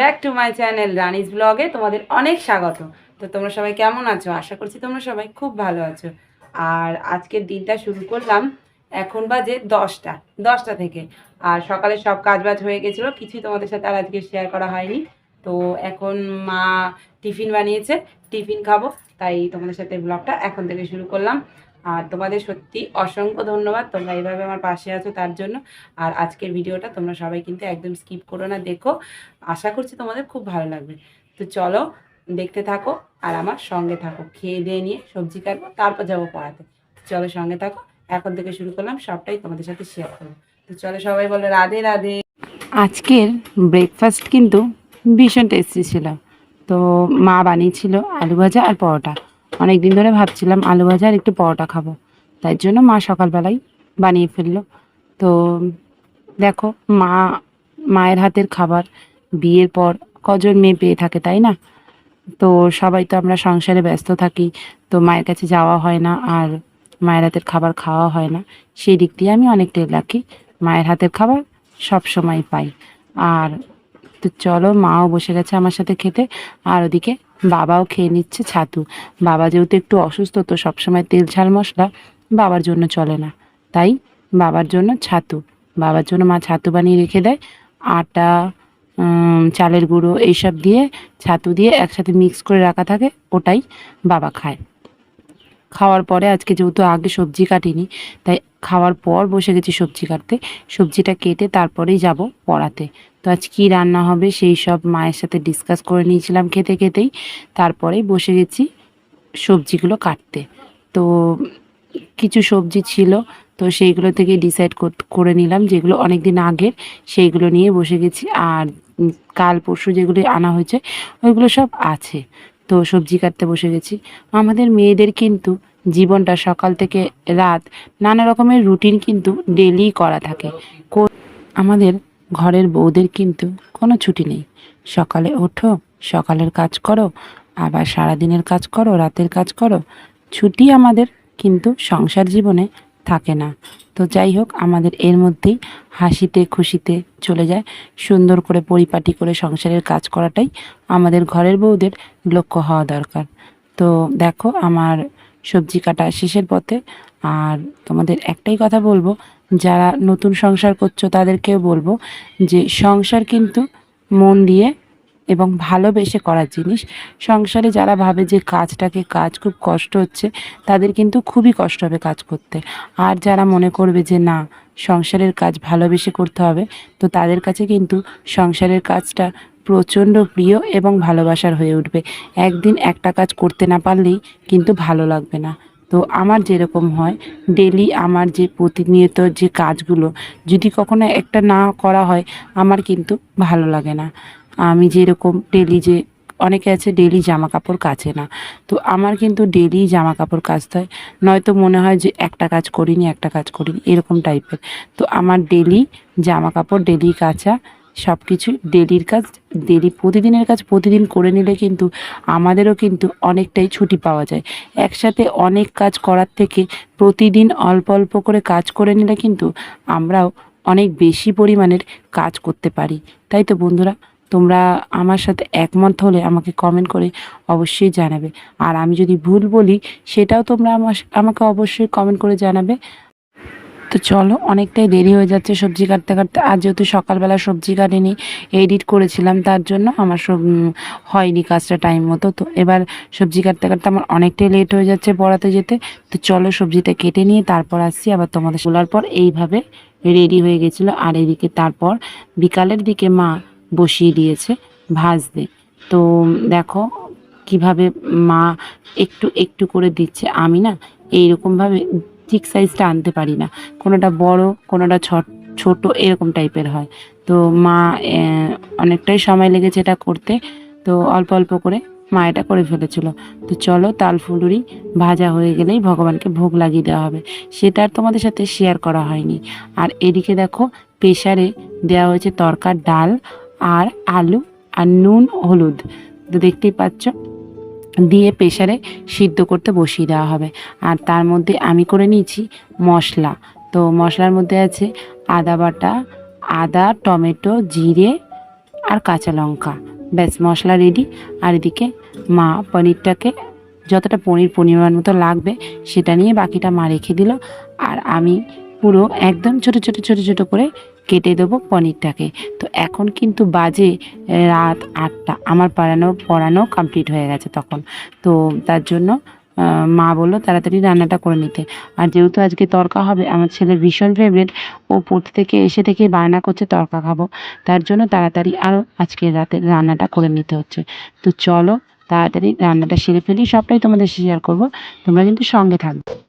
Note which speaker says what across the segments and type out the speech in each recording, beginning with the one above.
Speaker 1: Back to my channel Rani's ব্লগে তোমাদের অনেক স্বাগত। তো তোমরা সবাই কেমন আছো? আশা করছি তোমরা সবাই খুব ভালো আছো। আর আজকের দিনটা শুরু করলাম, এখন বাজে দশটা দশটা থেকে। আর সকালে সব কাজবাজ হয়ে গেছিল, কিছুই তোমাদের সাথে আর আজকে শেয়ার করা হয়নি। তো এখন মা টিফিন বানিয়েছে, টিফিন খাব, তাই তোমাদের সাথে ব্লগটা এখন থেকে শুরু করলাম। আর তোমাদের সত্যি অসংখ্য ধন্যবাদ। তোমরা এইভাবে আমার পাশে আছো তার জন্য। আর আজকের ভিডিওটা তোমরা সবাই কিন্তু একদম স্কিপ করো না, দেখো। আশা করছি তোমাদের খুব ভালো লাগবে। তো চলো, দেখতে থাকো আর আমার সঙ্গে থাকো। খেয়ে দিয়ে নিয়ে সবজি কাটবো, তারপর যাব পড়াতে। চলো সঙ্গে থাকো। এখন থেকে শুরু করলাম, সবটাই তোমাদের সাথে শেয়ার করব। তো চলো সবাই বলো, রাধে রাধে। আজকের ব্রেকফাস্ট কিন্তু ভীষণ টেস্টি ছিল। তো মা বানিয়েছিল আলু ভাজা আর পরোটা। অনেক দিন ধরে ভাবছিলাম আলু ভাজা আর একটু পরোটা খাব। তাই জন্য মা সকালবেলায় বানিয়ে ফেলল। তো দেখো, মা, মায়ের হাতের খাবার, বিয়ের পর কজন মেয়ে পেয়ে থাকে, তাই না? তো সবাই তো আমরা সংসারে ব্যস্ত থাকি, তো মায়ের কাছে যাওয়া হয় না আর মায়ের হাতের খাবার খাওয়া হয় না। সেই দিক দিয়ে আমি অনেকটাই লাকি মায়ের হাতের খাবার সব সময় পাই। আর তো চলো মাও বসে গেছে আমার সাথে খেতে। আর ওদিকে বাবাও খেয়ে নিচ্ছে ছাতু। বাবা যেহেতু একটু অসুস্থ, তো সবসময় তেল ঝাল মশলা বাবার জন্য চলে না। তাই বাবার জন্য ছাতু। বাবার জন্য মা ছাতু বানিয়ে রেখে দেয়। আটা চালের গুঁড়ো এইসব দিয়ে ছাতু দিয়ে একসাথে মিক্স করে রাখা থাকে, ওটাই বাবা খায়। খাওয়ার পরে আজকে যেহেতু আগে সবজি কাটিনি, তাই খাওয়ার পর বসে গেছি সবজি কাটতে। সবজিটা কেটে তারপরেই যাব পড়াতে। তো আজ কী রান্না হবে সেই সব মায়ের সাথে ডিসকাস করে নিয়েছিলাম খেতে খেতেই। তারপরেই বসে গেছি সবজিগুলো কাটতে। তো কিছু সবজি ছিল, তো সেইগুলো থেকে ডিসাইড করে নিলাম যেগুলো অনেক দিন আগের, সেইগুলো নিয়ে বসে গেছি। আর কাল পরশু যেগুলো আনা হয়েছে, ওইগুলো সব আছে। তো সবজি কাটতে বসে গেছি। আমাদের মেয়েদের কিন্তু জীবনটা সকাল থেকে রাত নানা রকমের রুটিন কিন্তু ডেলি করা থাকে। আমাদের ঘরের বউদের কিন্তু কোনো ছুটি নেই। সকালে ওঠো, সকালের কাজ করো, আবার সারাদিনের কাজ করো, রাতের কাজ করো। ছুটি আমাদের কিন্তু সংসার জীবনে থাকে না। তো যাই হোক, আমাদের এর মধ্যেই হাসিতে খুশিতে চলে যায়। সুন্দর করে পরিপাটি করে সংসারের কাজ করাটাই আমাদের ঘরের বউদের লক্ষ্য হওয়া দরকার। তো দেখো, আমার সবজি কাটা শেষের পথে। আর তোমাদের একটাই কথা বলব, যারা নতুন সংসার করছ তাদেরকেও বলব যে সংসার কিন্তু মন দিয়ে এবং ভালোবেসে করার জিনিস। সংসারে যারা ভাবে যে কাজটাকে কাজ খুব কষ্ট হচ্ছে, তাদের কিন্তু খুবই কষ্ট হবে কাজ করতে। আর যারা মনে করবে যে না, সংসারের কাজ ভালোবেসে করতে হবে, তো তাদের কাছে কিন্তু সংসারের কাজটা প্রচণ্ড প্রিয় এবং ভালোবাসার হয়ে উঠবে। একদিন একটা কাজ করতে না পারলেই কিন্তু ভালো লাগবে না। তো আমার যেরকম হয় ডেলি আমার যে প্রতিনিয়ত যে কাজগুলো, যদি কখনো একটা না করা হয়, আমার কিন্তু ভালো লাগে না। আমি যেরকম ডেলি যে, অনেকে আছে ডেলি জামা কাপড় কাচে না। তো আমার কিন্তু ডেলি জামা কাপড় কাচতে হয়। নয়তো মনে হয় যে একটা কাজ করিনি, একটা কাজ করিনি, এরকম টাইপের তো আমার ডেলি জামা কাপড় ডেলি কাচা সব কিছু ডেলির কাজ ডেলি প্রতিদিনের কাজ প্রতিদিন করে নিলে কিন্তু আমাদেরও কিন্তু অনেকটাই ছুটি পাওয়া যায়। একসাথে অনেক কাজ করার থেকে প্রতিদিন অল্প অল্প করে কাজ করে নিলে কিন্তু আমরাও অনেক বেশি পরিমাণের কাজ করতে পারি। তাই তো বন্ধুরা? তোমরা আমার সাথে একমত হলে আমাকে কমেন্ট করে অবশ্যই জানাবে। আর আমি যদি ভুল বলি, সেটাও তোমরা আমার আমাকে অবশ্যই কমেন্ট করে জানাবে। তো চলো, অনেকটাই দেরি হয়ে যাচ্ছে সবজি কাটতে কাটতে। আর যেহেতু সকালবেলা সবজি কাটিনি এডিট করেছিলাম, তার জন্য আমার সব হয়নি কাজটা টাইম মতো। তো এবার সবজি কাটতে কাটতে আমার অনেকটাই লেট হয়ে যাচ্ছে পড়াতে যেতে। তো চলো সবজিটা কেটে নিয়ে তারপর আসছি। আবার তোমাদের বলার পর এইভাবে রেডি হয়ে গেছিল। আর এদিকে তারপর বিকালের দিকে মা বসিয়ে দিয়েছে ভাজতে। তো দেখো কীভাবে মা একটু একটু করে দিচ্ছে। আমি না এইরকমভাবে ঠিক সাইজটা আনতে পারি না। কোনোটা বড়, কোনোটা ছোট ছোট এরকম টাইপের হয়। তো মা অনেকটাই সময় লেগেছে এটা করতে। তো অল্প অল্প করে মা এটা করে ফেলেছিল। তো চলো তাল ফুলুরি ভাজা হয়ে গেলেই ভগবানকে ভোগ লাগিয়ে দেওয়া হবে। সেটা আর তোমাদের সাথে শেয়ার করা হয়নি। আর এদিকে দেখো প্রেশারে দেওয়া হয়েছে তরকার ডাল। আর আলু আর নুন, হলুদ। তো দেখতেই পাচ্ছ, দিয়ে প্রেশারে সিদ্ধ করতে বসিয়ে দেওয়া হবে। আর তার মধ্যে আমি করে নিয়েছি মশলা। তো মশলার মধ্যে আছে আদা বাটা, আদা, টমেটো, জিরে আর কাঁচা লঙ্কা। ব্যাস, মশলা রেডি আর এদিকে মা পনিরটাকে যতটা পনির পরিমাণ মতো লাগবে সেটা নিয়ে বাকিটা মা রেখে দিল। আর আমি পুরো একদম ছোট ছোট ছোট ছোট করে কেটে দেবো পনিরটাকে। তো এখন কিন্তু বাজে রাত আটটা। আমার পড়ানো পড়ানো কমপ্লিট হয়ে গেছে তখন। তো তার জন্য মা বলল তাড়াতাড়ি রান্নাটা করে নিতে। আর যেহেতু আজকে তরকা হবে, আমার ছেলের ভীষণ ফেভারিট ও পড়তে থেকে, এসে থেকে বায়না করছে তরকা খাব। তার জন্য তাড়াতাড়ি আরও আজকে রাতে রান্নাটা করে নিতে হচ্ছে। তো চলো, তাড়াতাড়ি রান্নাটা সেরে ফেলি। সবটাই তোমাদের শেয়ার করব। তোমরা কিন্তু সঙ্গে থাকবে।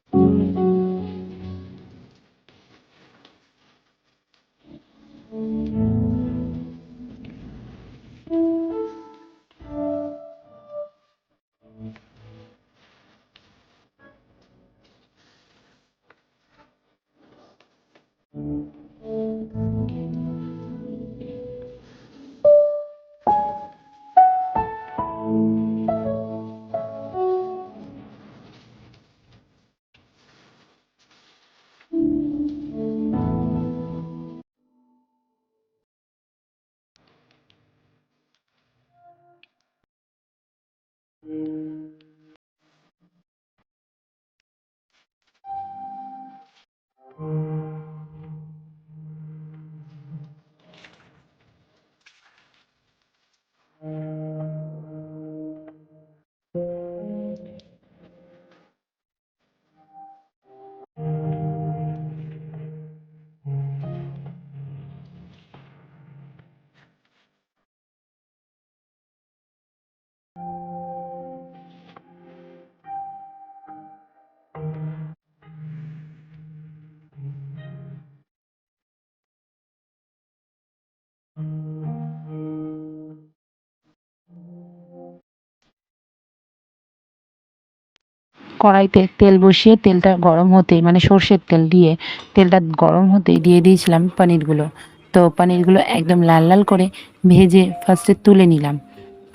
Speaker 1: কড়াইতে তেল বসিয়ে তেলটা গরম হতেই মানে সর্ষের তেল দিয়ে, তেলটা গরম হতেই দিয়ে দিয়েছিলাম পনিরগুলো। তো পনিরগুলো একদম লাল লাল করে ভেজে ফার্স্টে তুলে নিলাম।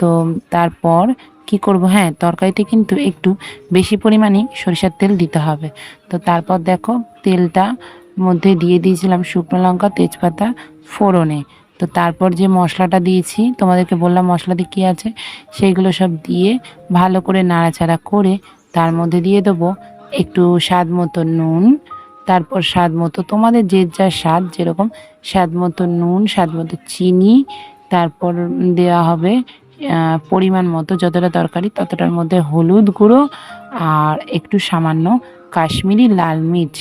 Speaker 1: তো তারপর কি করব? হ্যাঁ তরকারিতে কিন্তু একটু বেশি পরিমাণে সরিষার তেল দিতে হবে। তো তারপর দেখো তেলটা মধ্যে দিয়ে দিয়েছিলাম শুকনো লঙ্কা, তেজপাতা, ফোড়নে। তো তারপর যে মশলাটা দিয়েছি, তোমাদেরকে বললাম মশলাতে কী আছে সেইগুলো সব দিয়ে ভালো করে নাড়াচাড়া করে তার মধ্যে দিয়ে দেবো একটু স্বাদ মতো নুন, তারপর স্বাদ মতো তোমাদের যে যা স্বাদ, যেরকম স্বাদ মতো নুন, স্বাদ মতো চিনি, তারপর দেওয়া হবে পরিমাণ মতো যতটা তরকারি ততটার মধ্যে হলুদ গুঁড়ো আর একটু সামান্য কাশ্মীরি লাল মির্চ,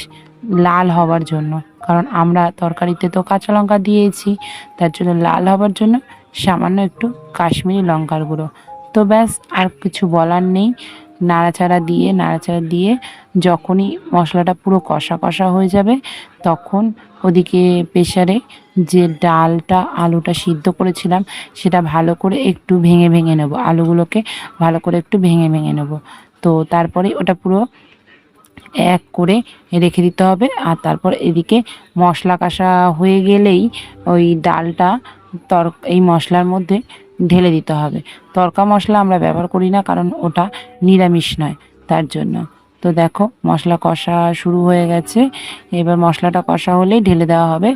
Speaker 1: লাল হওয়ার জন্য। কারণ আমরা তরকারিতে তো কাঁচা লঙ্কা দিয়েছি, তার জন্য লাল হওয়ার জন্য সামান্য একটু কাশ্মীরি লঙ্কার গুঁড়ো। তো ব্যাস, আর কিছু বলার নেই। নাড়াচাড়া দিয়ে নাড়াচাড়া দিয়ে যখনই মশলাটা পুরো কষা কষা হয়ে যাবে, তখন ওদিকে প্রেশারে যে ডালটা, আলুটা সিদ্ধ করেছিলাম, সেটা ভালো করে একটু ভেঙে ভেঙে নেব। আলুগুলোকে ভালো করে একটু ভেঙে ভেঙে নেব। তো তারপরে ওটা পুরো এক করে রেখে দিতে হবে। আর তারপর এদিকে মশলা কষা হয়ে গেলেই ওই ডালটা তর, এই মশলার মধ্যে ঢেলে দিতে হবে। তরকা মশলা আমরা ব্যবহার করি না, কারণ ওটা নিরামিষ নয় তার জন্য। তো দেখো, মশলা কষা শুরু হয়ে গেছে। এবার মশলাটা কষা হলেই ঢেলে দেওয়া হবে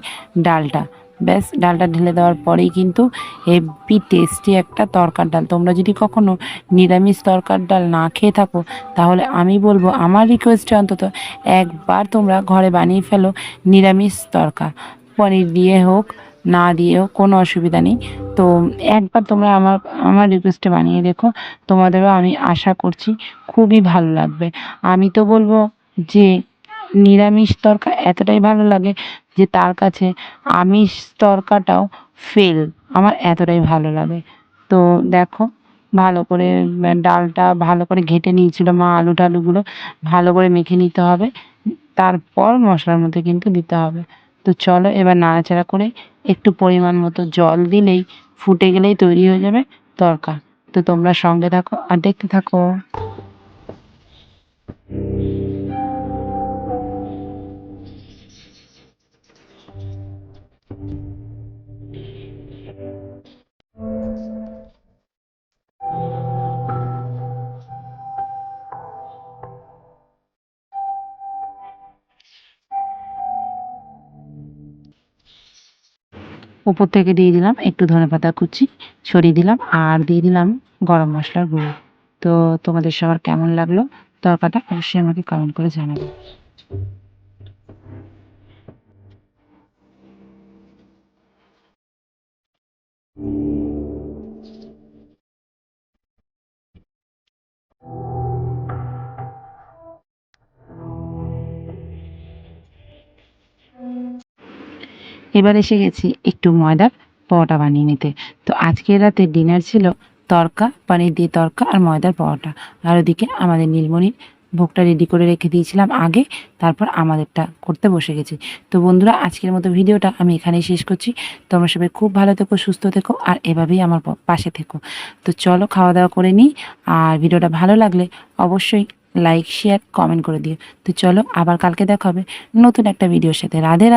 Speaker 1: ডালটা। ব্যাস, ডালটা ঢেলে দেওয়ার পরেই কিন্তু হেভি টেস্টি একটা তরকার ডাল। তোমরা যদি কখনো নিরামিষ তরকার ডাল না খেয়ে থাকো, তাহলে আমি বলব, আমার রিকোয়েস্টে অন্তত একবার তোমরা ঘরে বানিয়ে ফেলো নিরামিষ তরকা। পনির দিয়ে হোক না দিয়েও কোনো অসুবিধা নেই। তো একবার তোমরা আমার আমার রিকোয়েস্টে বানিয়ে দেখো। তোমাদেরও আমি আশা করছি খুবই ভালো লাগবে। আমি তো বলব যে নিরামিষ তরকা এতটাই ভালো লাগে যে তার কাছে আমিষ তরকাটাও ফেল আমার এতটাই ভালো লাগে। তো দেখো, ভালো করে ডালটা ভালো করে ঘেটে নিয়েছিল মা আলু টালুগুলো ভালো করে মেখে নিতে হবে। তারপর মশলার মধ্যে কিন্তু দিতে হবে। তো চলো এবার নাড়াচাড়া করে একটু পরিমাণ মতো জল দিলেই ফুটে গেলেই তৈরি হয়ে যাবে তরকা। তো তোমরা সঙ্গে থাকো আর দেখতে থাকো।
Speaker 2: উপর থেকে দিয়ে দিলাম একটু ধনে পাতা কুচি, ছড়িয়ে দিলাম আর দিয়ে দিলাম গরম মশলার গুঁড়ো। তো তোমাদের সবার কেমন লাগল? তরকাটা অবশ্যই আমাকে কমেন্ট করে জানাবে। এবার এসে গেছি একটু ময়দার পরোটা বানিয়ে নিতে। তো আজকের রাতে ডিনার ছিল তরকা, পানির দিয়ে তরকা আর ময়দার পরোটা। আর ওদিকে আমাদের নীলমণির ভোগটা রেডি করে রেখে দিয়েছিলাম আগে, তারপর আমাদেরটা করতে বসে গেছি। তো বন্ধুরা, আজকের মতো ভিডিওটা আমি এখানেই শেষ করছি। তোমরা সবাই খুব ভালো থেকো, সুস্থ থেকো আর এভাবেই আমার পাশে থেকো। তো চলো খাওয়া দাওয়া করে নিই। আর ভিডিওটা ভালো লাগলে অবশ্যই লাইক শেয়ার কমেন্ট করে দিও। তো চলো আবার কালকে দেখা হবে নতুন একটা ভিডিওর সাথে। রাধে।